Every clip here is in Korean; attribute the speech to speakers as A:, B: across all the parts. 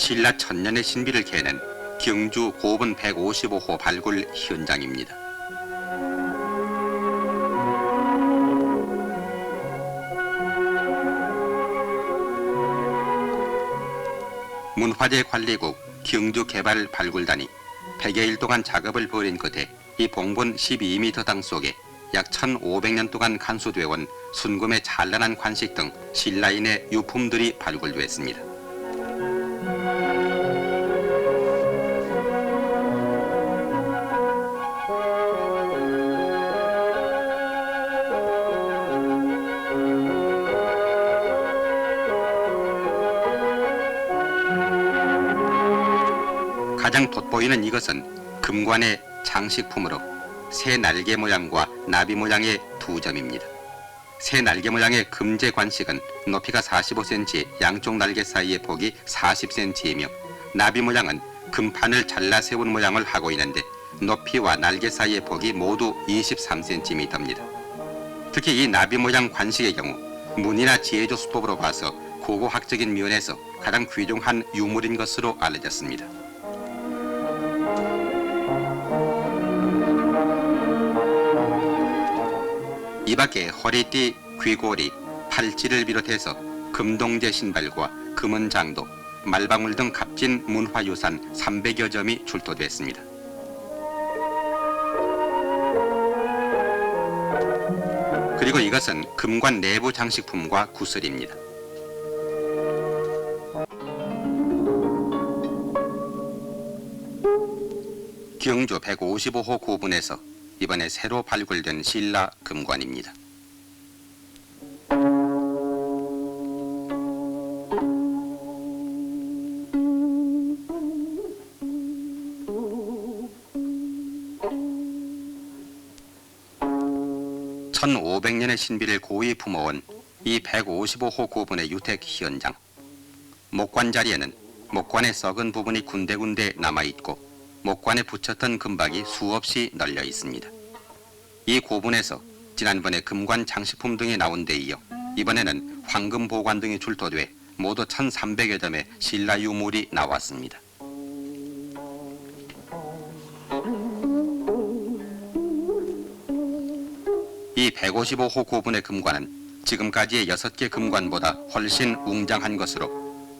A: 신라 천년의 신비를 캐낸 경주 고분 155호 발굴 현장입니다. 문화재 관리국 경주개발 발굴단이 100여일 동안 작업을 벌인 끝에 이 봉분 12m 당 속에 약 1500년 동안 간수되어 온 순금의 찬란한 관식 등 신라인의 유품들이 발굴됐습니다. 가장 돋보이는 이것은 금관의 장식품으로 새 날개 모양과 나비 모양의 두 점입니다. 새 날개 모양의 금제 관식은 높이가 45cm, 양쪽 날개 사이의 폭이 40cm이며 나비 모양은 금판을 잘라 세운 모양을 하고 있는데 높이와 날개 사이의 폭이 모두 23cm입니다. 특히 이 나비 모양 관식의 경우 문이나 지혜조 수법으로 봐서 고고학적인 면에서 가장 귀중한 유물인 것으로 알려졌습니다. 이 밖에 허리띠, 귀고리, 팔찌를 비롯해서 금동제 신발과 금은 장도, 말방울 등 값진 문화유산 300여 점이 출토됐습니다. 그리고 이것은 금관 내부 장식품과 구슬입니다. 경주 155호 구분에서 이번에 새로 발굴된 신라 금관입니다. (1500년의) 신비를 고이 품어온 이 155호 구분의 유택 현장 목관 자리에는 목관의 썩은 부분이 군데군데 남아있고 목관에 붙였던 금박이 수없이 널려 있습니다. 이 고분에서 지난번에 금관 장식품 등이 나온 데 이어 이번에는 황금 보관 등이 출토돼 모두 1,300여 점의 신라 유물이 나왔습니다. 이 155호 고분의 금관은 지금까지의 6개 금관보다 훨씬 웅장한 것으로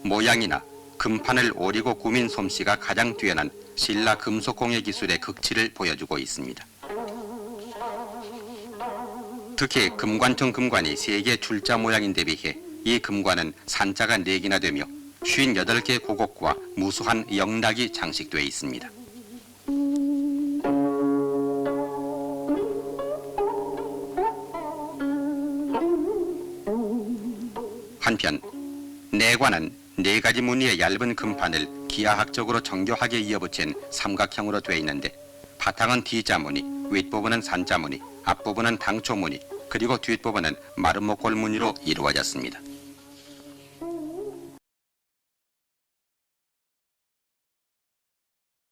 A: 모양이나 금판을 오리고 꾸민 솜씨가 가장 뛰어난 신라 금속공예 기술의 극치를 보여주고 있습니다. 특히 금관청 금관이 세개 출자 모양인데 비해 이 금관은 산자가 네개나 되며 58개 고곡과 무수한 영락이 장식되어 있습니다. 한편 내관은 네 가지 무늬의 얇은 금판을 기하학적으로 정교하게 이어붙인 삼각형으로 되어 있는데 바탕은 D자 무늬, 윗부분은 산자 무늬, 앞부분은 당초 무늬, 그리고 뒷부분은 마름모골 무늬로 이루어졌습니다.